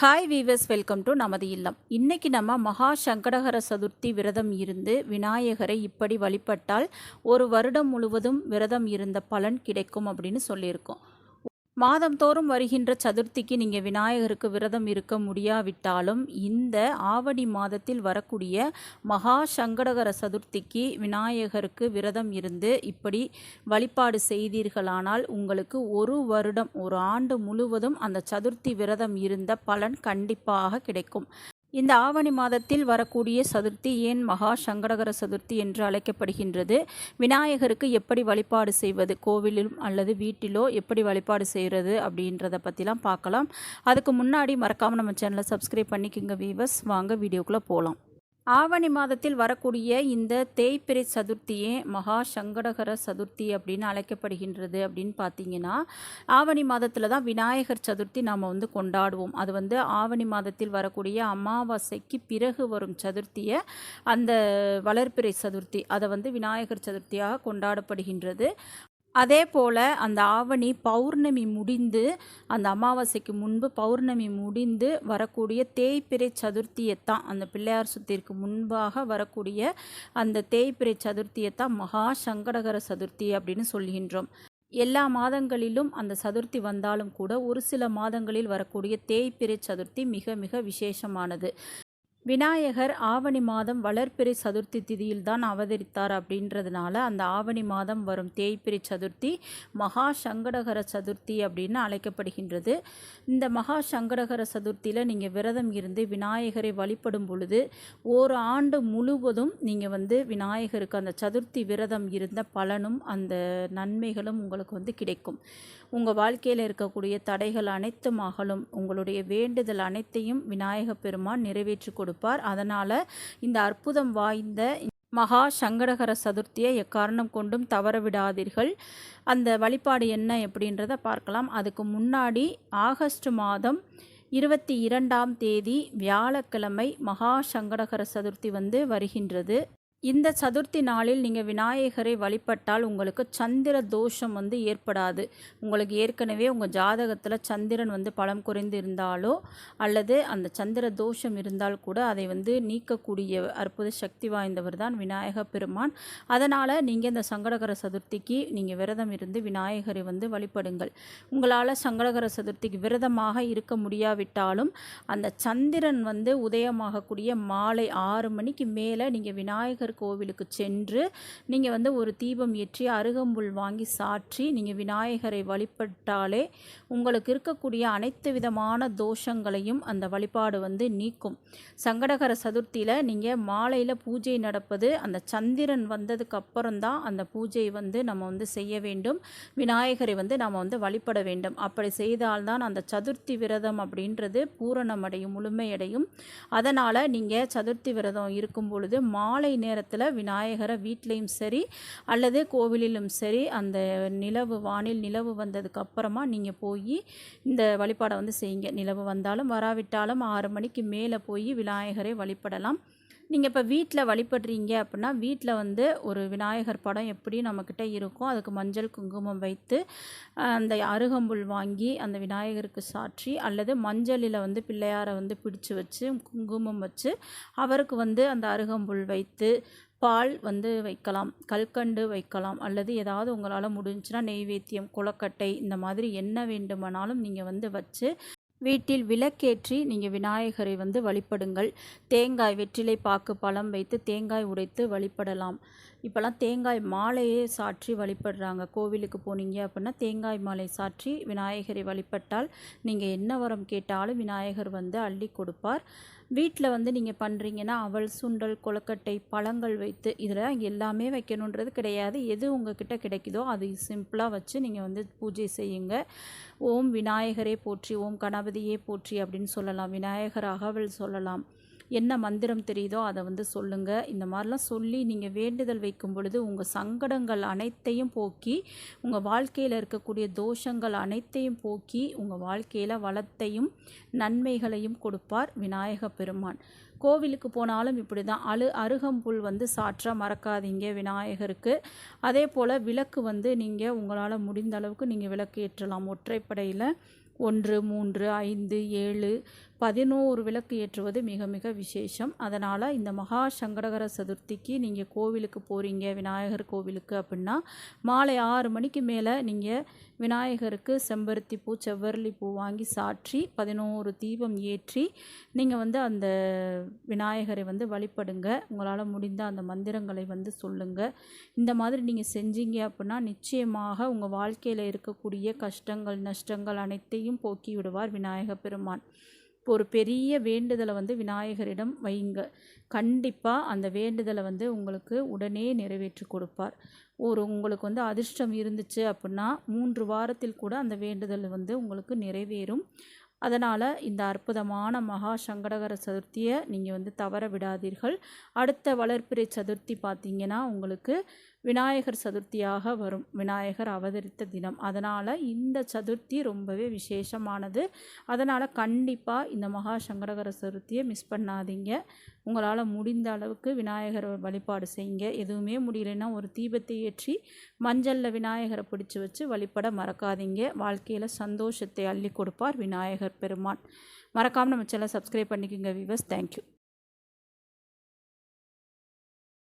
Hi viewers welcome to நமது இல்லம். இன்றைக்கி நம்ம மகா சங்கடகர சதுர்த்தி விரதம் இருந்து விநாயகரை இப்படி வழிபட்டால் ஒரு வருடம் முழுவதும் விரதம் இருந்த பலன் கிடைக்கும் அப்படின்னு சொல்லியிருக்கோம். மாதந்தோறும் வருகின்ற சதுர்த்திக்கு நீங்கள் விநாயகருக்கு விரதம் இருக்க முடியாவிட்டாலும் இந்த ஆவணி மாதத்தில் வரக்கூடிய மகா சங்கடகர சதுர்த்திக்கு விநாயகருக்கு விரதம் இருந்து இப்படி வழிபாடு செய்தீர்களானால் உங்களுக்கு ஒரு வருடம் ஒரு ஆண்டு முழுவதும் அந்த சதுர்த்தி விரதம் இருந்த பலன் கண்டிப்பாக கிடைக்கும். இந்த ஆவணி மாதத்தில் வரக்கூடிய சதுர்த்தி ஏன் மகா சங்கடகர சதுர்த்தி என்று அழைக்கப்படுகின்றது? விநாயகருக்கு எப்படி வழிபாடு செய்வது? கோவிலிலும் அல்லது வீட்டிலோ எப்படி வழிபாடு செய்கிறது அப்படின்றத பற்றிலாம் பார்க்கலாம். அதுக்கு முன்னாடி மறக்காமல் நம்ம சேனலை சப்ஸ்கிரைப் பண்ணிக்கோங்க வீவர்ஸ் வாங்க வீடியோக்குள்ளே போகலாம் ஆவணி மாதத்தில் வரக்கூடிய இந்த தேய்பிரை சதுர்த்தியே மகா சங்கடகர சதுர்த்தி அப்படின்னு அழைக்கப்படுகின்றது அப்படின்னு பார்த்தீங்கன்னா ஆவணி மாதத்தில் தான் விநாயகர் சதுர்த்தி நாம் வந்து கொண்டாடுவோம். அது வந்து ஆவணி மாதத்தில் வரக்கூடிய அமாவாசைக்கு பிறகு வரும் சதுர்த்தியை அந்த வளர்ப்பிறை சதுர்த்தி அதை வந்து விநாயகர் சதுர்த்தியாக கொண்டாடப்படுகின்றது. அதே போல் அந்த ஆவணி பௌர்ணமி முடிந்து அந்த அமாவாசைக்கு முன்பு பௌர்ணமி முடிந்து வரக்கூடிய தேய்பிறை சதுர்த்தியைத்தான் அந்த பிள்ளையார் சுத்திற்கு முன்பாக வரக்கூடிய அந்த தேய்பிறை சதுர்த்தியைத்தான் மகா சங்கடகர சதுர்த்தி அப்படின்னு சொல்கின்றோம். எல்லா மாதங்களிலும் அந்த சதுர்த்தி வந்தாலும் கூட ஒரு சில மாதங்களில் வரக்கூடிய தேய்பிறை சதுர்த்தி மிக மிக விசேஷமானது. விநாயகர் ஆவணி மாதம் வளர்ப்பிறை சதுர்த்தி திதியில் தான் அவதரித்தார் அப்படின்றதுனால அந்த ஆவணி மாதம் வரும் தேய்பிறை சதுர்த்தி மகா சங்கடகர சதுர்த்தி அப்படின்னு அழைக்கப்படுகின்றது. இந்த மகா சங்கடகர சதுர்த்தியில் நீங்கள் விரதம் இருந்து விநாயகரை வழிபடும் பொழுது ஒரு ஆண்டு முழுவதும் நீங்கள் வந்து விநாயகருக்கு அந்த சதுர்த்தி விரதம் இருந்த பலனும் அந்த நன்மைகளும் உங்களுக்கு வந்து கிடைக்கும். உங்கள் வாழ்க்கையில் இருக்கக்கூடிய தடைகள் அனைத்தும் அகலும். உங்களுடைய வேண்டுதல் அனைத்தையும் விநாயக பெருமான் நிறைவேற்றி கொடுப்பார். அதனால் இந்த அற்புதம் வாய்ந்த மகா சங்கடகர சதுர்த்தியை எக்காரணம் கொண்டும் தவற விடாதீர்கள் அந்த வழிபாடு என்ன எப்படின்றத பார்க்கலாம். அதுக்கு முன்னாடி ஆகஸ்ட் மாதம் இருபத்தி இரண்டாம் தேதி வியாழக்கிழமை மகா சங்கடகர சதுர்த்தி வந்து வருகின்றது. இந்த சதுர்த்தி நாளில் நீங்கள் விநாயகரை வழிபட்டால் உங்களுக்கு சந்திர தோஷம் வந்து ஏற்படாது. உங்களுக்கு ஏற்கனவே உங்கள் ஜாதகத்தில் சந்திரன் வந்து பலம் குறைந்து இருந்தாலோ அல்லது அந்த சந்திர தோஷம் இருந்தால் கூட அதை வந்து நீக்கக்கூடிய அற்புத சக்தி வாய்ந்தவர் தான் விநாயக பெருமான். அதனால் நீங்கள் இந்த சங்கடகர சதுர்த்திக்கு நீங்கள் விரதம் இருந்து விநாயகரை வந்து வழிபடுங்கள். உங்களால் சங்கடகர சதுர்த்திக்கு விரதமாக இருக்க முடியாவிட்டாலும் அந்த சந்திரன் வந்து உதயமாகக்கூடிய மாலை ஆறு மணிக்கு மேலே நீங்கள் விநாயகர் விநாயகர் கோவிலுக்கு சென்று நீங்கள் வந்து ஒரு தீபம் ஏற்றி அருகம்புல் வாங்கி சாற்றி நீங்கள் விநாயகரை வழிபட்டாலே உங்களுக்கு இருக்கக்கூடிய அனைத்து விதமான தோஷங்களையும் அந்த வழிபாடு வந்து நீக்கும். சங்கடகர சதுர்த்தியில் நீங்கள் மாலையில் பூஜை நடப்பது அந்த சந்திரன் வந்ததுக்கு அப்புறம்தான் அந்த பூஜை வந்து நம்ம வந்து செய்ய வேண்டும். விநாயகரை வந்து நாம் வந்து வழிபட வேண்டும். அப்படி செய்தால்தான் அந்த சதுர்த்தி விரதம் அப்படின்றது பூரணமடையும் முழுமையடையும். அதனால் நீங்கள் சதுர்த்தி விரதம் இருக்கும் பொழுது மாலை நேரம் நேரத்தில் விநாயகரை வீட்லேயும் சரி அல்லது கோவிலிலும் சரி அந்த நிலவு வானில் நிலவு வந்ததுக்கு அப்புறமா நீங்கள் போய் இந்த வழிபாடை வந்து செய்யுங்க. நிலவு வந்தாலும் வராவிட்டாலும் ஆறு மணிக்கு மேலே போய் விநாயகரை வழிபடலாம். நீங்கள் இப்போ வீட்டில் வழிபடுறீங்க அப்படின்னா வீட்டில் வந்து ஒரு விநாயகர் படம் எப்படி நம்மக்கிட்ட இருக்கும் அதுக்கு மஞ்சள் குங்குமம் வைத்து அந்த அருகம்புல் வாங்கி அந்த விநாயகருக்கு சாற்றி அல்லது மஞ்சளில் வந்து பிள்ளையாரை வந்து பிடிச்சு வச்சு குங்குமம் வச்சு அவருக்கு வந்து அந்த அருகம்புல் வைத்து பால் வந்து வைக்கலாம் கல்கண்டு வைக்கலாம் அல்லது ஏதாவது உங்களால் முடிஞ்சுன்னா நெய்வேத்தியம் குளக்கட்டை இந்த மாதிரி என்ன வேண்டுமானாலும் நீங்கள் வந்து வச்சு வீட்டில் விளக்கேற்றி நீங்கள் விநாயகரை வந்து வழிபடுங்கள். தேங்காய் வெற்றிலை பாக்கு பழம் வைத்து தேங்காய் உடைத்து வழிபடலாம். இப்போல்லாம் தேங்காய் மாலையே சாற்றி வழிபடுறாங்க. கோவிலுக்கு போனீங்க அப்படின்னா தேங்காய் மாலை சாற்றி விநாயகரை வழிபட்டால் நீங்கள் என்ன வரம் கேட்டாலும் விநாயகர் வந்து அள்ளி கொடுப்பார். வீட்டில் வந்து நீங்கள் பண்ணுறீங்கன்னா அவள் சுண்டல் கொலக்கட்டை பழங்கள் வைத்து இதில் எல்லாமே வைக்கணுன்றது கிடையாது. எது உங்ககிட்ட கிடைக்குதோ அது சிம்பிளாக வச்சு நீங்கள் வந்து பூஜை செய்யுங்க. ஓம் விநாயகரே போற்றி ஓம் கணபதியே போற்றி அப்படின்னு சொல்லலாம். விநாயகர் அகவல் சொல்லலாம். என்ன மந்திரம் தெரியுதோ அதை வந்து சொல்லுங்கள் இந்த மாதிரிலாம் சொல்லி நீங்கள் வேண்டுதல் வைக்கும் பொழுது உங்கள் சங்கடங்கள் அனைத்தையும் போக்கி உங்கள் வாழ்க்கையில் இருக்கக்கூடிய தோஷங்கள் அனைத்தையும் போக்கி உங்கள் வாழ்க்கையில் வளத்தையும் நன்மைகளையும் கொடுப்பார் விநாயக பெருமான். கோவிலுக்கு போனாலும் இப்படி தான் அழு அருகம்புல் வந்து சாற்ற மறக்காதீங்க விநாயகருக்கு. அதே போல் விளக்கு வந்து நீங்கள் உங்களால் முடிந்த அளவுக்கு நீங்கள் விளக்கு ஏற்றலாம். ஒற்றைப்படையில் ஒன்று மூன்று ஐந்து ஏழு பதினோரு விளக்கு ஏற்றுவது மிக மிக விசேஷம். அதனால் இந்த மகா சங்கடகர சதுர்த்திக்கு நீங்கள் கோவிலுக்கு போகிறீங்க விநாயகர் கோவிலுக்கு அப்படின்னா மாலை ஆறு மணிக்கு மேலே நீங்கள் விநாயகருக்கு செம்பருத்தி பூ செவ்வரளி பூ வாங்கி சாற்றி பதினோரு தீபம் ஏற்றி நீங்கள் வந்து அந்த விநாயகரை வந்து வழிபடுங்க. உங்களால் முடிந்த அந்த மந்திரங்களை வந்து சொல்லுங்கள் இந்த மாதிரி நீங்கள் செஞ்சீங்க அப்படின்னா நிச்சயமாக உங்கள் வாழ்க்கையில் இருக்கக்கூடிய கஷ்டங்கள் நஷ்டங்கள் அனைத்தையும் போக்கி விடுவார் விநாயக பெருமான். இப்போ ஒரு பெரிய வேண்டுதலை வந்து விநாயகரிடம் வைங்க கண்டிப்பாக அந்த வேண்டுதலை வந்து உங்களுக்கு உடனே நிறைவேற்றி கொடுப்பார். ஒரு உங்களுக்கு வந்து அதிர்ஷ்டம் இருந்துச்சு அப்படின்னா மூன்று வாரத்தில் கூட அந்த வேண்டுதல் வந்து உங்களுக்கு நிறைவேறும். அதனால் இந்த அற்புதமான மகா சங்கடகர சதுர்த்தியை நீங்கள் வந்து தவற விடாதீர்கள். அடுத்த வளர்ப்பிறை சதுர்த்தி பார்த்திங்கன்னா உங்களுக்கு விநாயகர் சதுர்த்தியாக வரும். விநாயகர் அவதரித்த தினம். அதனால் இந்த சதுர்த்தி ரொம்பவே விசேஷமானது. அதனால் கண்டிப்பாக இந்த மகா சங்கடகர சதுர்த்தியை மிஸ் பண்ணாதீங்க. உங்களால் முடிந்த அளவுக்கு விநாயகர் வழிபாடு செய்யுங்க. எதுவுமே முடியலைன்னா ஒரு தீபத்தை ஏற்றி மஞ்சளில் விநாயகரை பிடிச்சி வச்சு வழிபட மறக்காதீங்க. வாழ்க்கையில் சந்தோஷத்தை அள்ளி கொடுப்பார் விநாயகர் பெருமான். மறக்காமல் நம்ம சேனல் சப்ஸ்கிரைப் பண்ணிக்கோங்க விவஸ் தேங்க்யூ